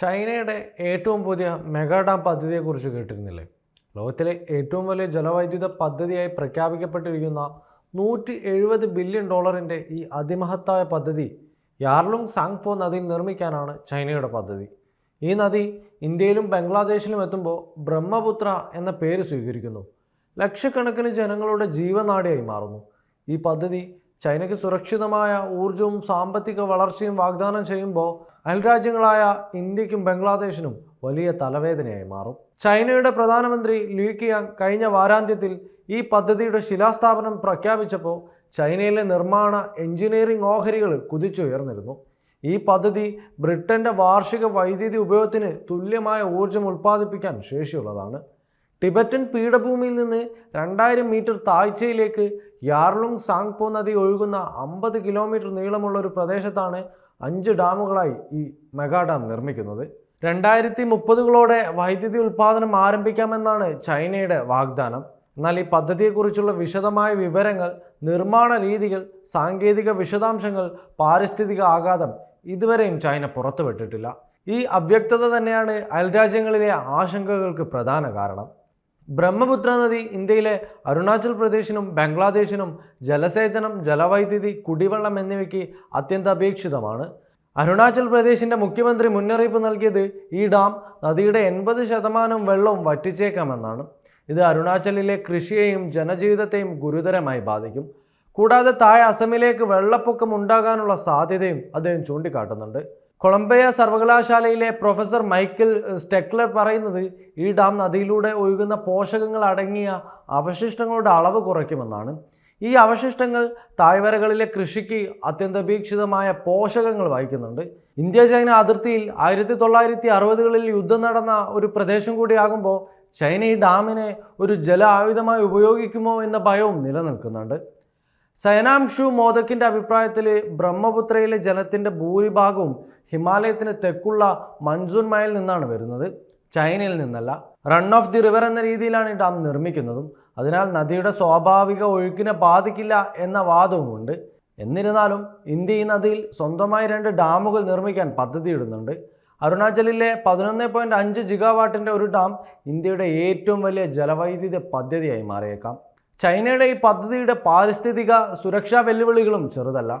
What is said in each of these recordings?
ചൈനയുടെ ഏറ്റവും പുതിയ മെഗാ ഡാം പദ്ധതിയെക്കുറിച്ച് കേട്ടിരുന്നില്ലേ? ലോകത്തിലെ ഏറ്റവും വലിയ ജലവൈദ്യുത പദ്ധതിയായി പ്രഖ്യാപിക്കപ്പെട്ടിരിക്കുന്ന നൂറ്റി എഴുപത് ബില്യൺ ഡോളറിന്റെ ഈ അതിമഹത്തായ പദ്ധതി യാർലുങ് സാങ്പോ നദിയിൽ നിർമ്മിക്കാനാണ് ചൈനയുടെ പദ്ധതി. ഈ നദി ഇന്ത്യയിലും ബംഗ്ലാദേശിലും എത്തുമ്പോൾ ബ്രഹ്മപുത്ര എന്ന പേര് സ്വീകരിക്കുന്നു. ലക്ഷക്കണക്കിന് ജനങ്ങളുടെ ജീവനാടിയായി മാറുന്നു. ഈ പദ്ധതി ചൈനയ്ക്ക് സുരക്ഷിതമായ ഊർജവും സാമ്പത്തിക വളർച്ചയും വാഗ്ദാനം ചെയ്യുമ്പോൾ അയൽരാജ്യങ്ങളായ ഇന്ത്യക്കും ബംഗ്ലാദേശിനും വലിയ തലവേദനയായി മാറും. ചൈനയുടെ പ്രധാനമന്ത്രി ലീ കിയാങ് കഴിഞ്ഞ വാരാന്ത്യത്തിൽ ഈ പദ്ധതിയുടെ ശിലാസ്ഥാപനം പ്രഖ്യാപിച്ചപ്പോൾ ചൈനയിലെ നിർമ്മാണ എഞ്ചിനീയറിംഗ് ഓഹരികൾ കുതിച്ചുയർന്നിരുന്നു. ഈ പദ്ധതി ബ്രിട്ടന്റെ വാർഷിക വൈദ്യുതി ഉപയോഗത്തിന് തുല്യമായ ഊർജം ഉൽപ്പാദിപ്പിക്കാൻ ശേഷിയുള്ളതാണ്. ടിബറ്റൻ പീഠഭൂമിയിൽ നിന്ന് രണ്ടായിരം മീറ്റർ താഴ്ചയിലേക്ക് യാർലുങ് സാങ്പോ നദി ഒഴുകുന്ന അമ്പത് കിലോമീറ്റർ നീളമുള്ള ഒരു പ്രദേശത്താണ് അഞ്ച് ഡാമുകളായി ഈ മെഗാ ഡാം നിർമ്മിക്കുന്നത്. രണ്ടായിരത്തി മുപ്പതുകളോടെ വൈദ്യുതി ഉൽപ്പാദനം ആരംഭിക്കാമെന്നാണ് ചൈനയുടെ വാഗ്ദാനം. എന്നാൽ ഈ പദ്ധതിയെക്കുറിച്ചുള്ള വിശദമായ വിവരങ്ങൾ നിർമ്മാണ രീതികൾ സാങ്കേതിക വിശദാംശങ്ങൾ പാരിസ്ഥിതിക ആഘാതം ഇതുവരെയും ചൈന പുറത്തുവിട്ടിട്ടില്ല. ഈ അവ്യക്തത തന്നെയാണ് അയൽരാജ്യങ്ങളിലെ ആശങ്കകൾക്ക് പ്രധാന കാരണം. ബ്രഹ്മപുത്ര നദി ഇന്ത്യയിലെ അരുണാചൽ പ്രദേശിനും ബംഗ്ലാദേശിനും ജലസേചനം ജലവൈദ്യുതി കുടിവെള്ളം എന്നിവയ്ക്ക് അത്യന്താപേക്ഷിതമാണ്. അരുണാചൽ പ്രദേശിന്റെ മുഖ്യമന്ത്രി മുന്നറിയിപ്പ് നൽകിയത് ഈ ഡാം നദിയുടെ എൺപത് ശതമാനം വെള്ളവും വറ്റിച്ചേക്കാമെന്നാണ്. ഇത് അരുണാചലിലെ കൃഷിയെയും ജനജീവിതത്തെയും ഗുരുതരമായി ബാധിക്കും. കൂടാതെ താഴെ അസമിലേക്ക് വെള്ളപ്പൊക്കം ഉണ്ടാകാനുള്ള സാധ്യതയും അദ്ദേഹം ചൂണ്ടിക്കാട്ടുന്നുണ്ട്. കൊളംബിയ സർവകലാശാലയിലെ പ്രൊഫസർ മൈക്കൽ സ്റ്റെക്ലർ പറയുന്നത് ഈ ഡാം നദിയിലൂടെ ഒഴുകുന്ന പോഷകങ്ങൾ അടങ്ങിയ അവശിഷ്ടങ്ങളുടെ അളവ് കുറയ്ക്കുമെന്നാണ്. ഈ അവശിഷ്ടങ്ങൾ താഴ്വരകളിലെ കൃഷിക്ക് അത്യന്തപേക്ഷിതമായ പോഷകങ്ങൾ വഹിക്കുന്നുണ്ട്. ഇന്ത്യ ചൈന അതിർത്തിയിൽ ആയിരത്തി തൊള്ളായിരത്തി അറുപതുകളിൽ യുദ്ധം നടന്ന ഒരു പ്രദേശം കൂടിയാകുമ്പോൾ ചൈന ഈ ഡാമിനെ ഒരു ജല ആയുധമായി ഉപയോഗിക്കുമോ എന്ന ഭയവും നിലനിൽക്കുന്നുണ്ട്. സൈനാംഷു മോദക്കിന്റെ അഭിപ്രായത്തിൽ ബ്രഹ്മപുത്രയിലെ ജലത്തിന്റെ ഭൂരിഭാഗവും ഹിമാലയത്തിന് തെക്കുള്ള മൺസൂൺ മയിൽ നിന്നാണ് വരുന്നത്. ചൈനയിൽ നിന്നല്ല. റൺ ഓഫ് ദി റിവർ എന്ന രീതിയിലാണ് ഈ ഡാം നിർമ്മിക്കുന്നതും. അതിനാൽ നദിയുടെ സ്വാഭാവിക ഒഴുക്കിനെ ബാധിക്കില്ല എന്ന വാദവുമുണ്ട്. എന്നിരുന്നാലും ഇന്ത്യ ഈ നദിയിൽ സ്വന്തമായി രണ്ട് ഡാമുകൾ നിർമ്മിക്കാൻ പദ്ധതിയിടുന്നുണ്ട്. അരുണാചലിലെ പതിനൊന്ന് പോയിന്റ് അഞ്ച് ജിഗാവാട്ടിന്റെ ഒരു ഡാം ഇന്ത്യയുടെ ഏറ്റവും വലിയ ജലവൈദ്യുത പദ്ധതിയായി മാറിയേക്കാം. ചൈനയുടെ ഈ പദ്ധതിയുടെ പാരിസ്ഥിതിക സുരക്ഷാ വെല്ലുവിളികളും ചെറുതല്ല.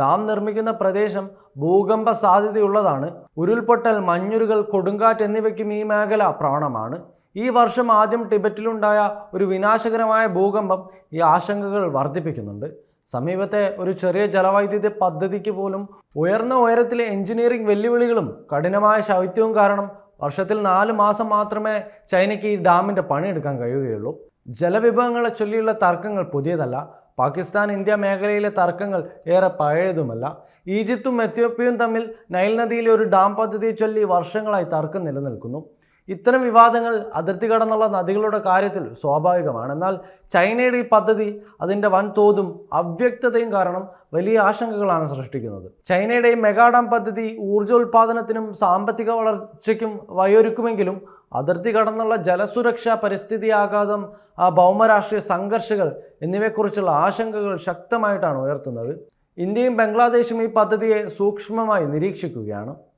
ഡാം നിർമ്മിക്കുന്ന പ്രദേശം ഭൂകമ്പ സാധ്യതയുള്ളതാണ്. ഉരുൾപൊട്ടൽ മഞ്ഞുരുകൾ കൊടുങ്കാറ്റ് എന്നിവയ്ക്കും ഈ മേഖല പ്രാണമാണ്. ഈ വർഷം ആദ്യം ടിബറ്റിലുണ്ടായ ഒരു വിനാശകരമായ ഭൂകമ്പം ഈ ആശങ്കകൾ വർദ്ധിപ്പിക്കുന്നുണ്ട്. സമീപത്തെ ഒരു ചെറിയ ജലവൈദ്യുതി പദ്ധതിക്ക് പോലും ഉയർന്ന ഉയരത്തിലെ എഞ്ചിനീയറിംഗ് വെല്ലുവിളികളും കഠിനമായ ശൈത്യവും കാരണം വർഷത്തിൽ നാല് മാസം മാത്രമേ ചൈനയ്ക്ക് ഈ ഡാമിന്റെ പണിയെടുക്കാൻ കഴിയുകയുള്ളൂ. ജലവിഭവങ്ങളെ ചൊല്ലിയുള്ള തർക്കങ്ങൾ പുതിയതല്ല. പാകിസ്ഥാൻ ഇന്ത്യ മേഖലയിലെ തർക്കങ്ങൾ ഏറെ പഴയതുമല്ല. ഈജിപ്തും എത്യോപ്യയും തമ്മിൽ നൈൽ നദിയിലെ ഒരു ഡാം പദ്ധതിയെ ചൊല്ലി വർഷങ്ങളായി തർക്കം നിലനിൽക്കുന്നു. ഇത്തരം വിവാദങ്ങൾ അതിർത്തി കടന്നുള്ള നദികളുടെ കാര്യത്തിൽ സ്വാഭാവികമാണ്. എന്നാൽ ചൈനയുടെ ഈ പദ്ധതി അതിന്റെ വൻതോതും അവ്യക്തതയും കാരണം വലിയ ആശങ്കകളാണ് സൃഷ്ടിക്കുന്നത്. ചൈനയുടെ ഈ മെഗാഡാം പദ്ധതി ഊർജോൽപാദനത്തിനും സാമ്പത്തിക വളർച്ചയ്ക്കും വഴിയൊരുക്കുമെങ്കിലും അതിർത്തി കടന്നുള്ള ജലസുരക്ഷ പരിസ്ഥിതി ആഘാതം ആ ഭൗമരാഷ്ട്രീയ സംഘർഷങ്ങൾ എന്നിവയെക്കുറിച്ചുള്ള ആശങ്കകൾ ശക്തമായിട്ടാണ് ഉയർത്തുന്നത്. ഇന്ത്യയും ബംഗ്ലാദേശും ഈ പദ്ധതിയെ സൂക്ഷ്മമായി നിരീക്ഷിക്കുകയാണ്.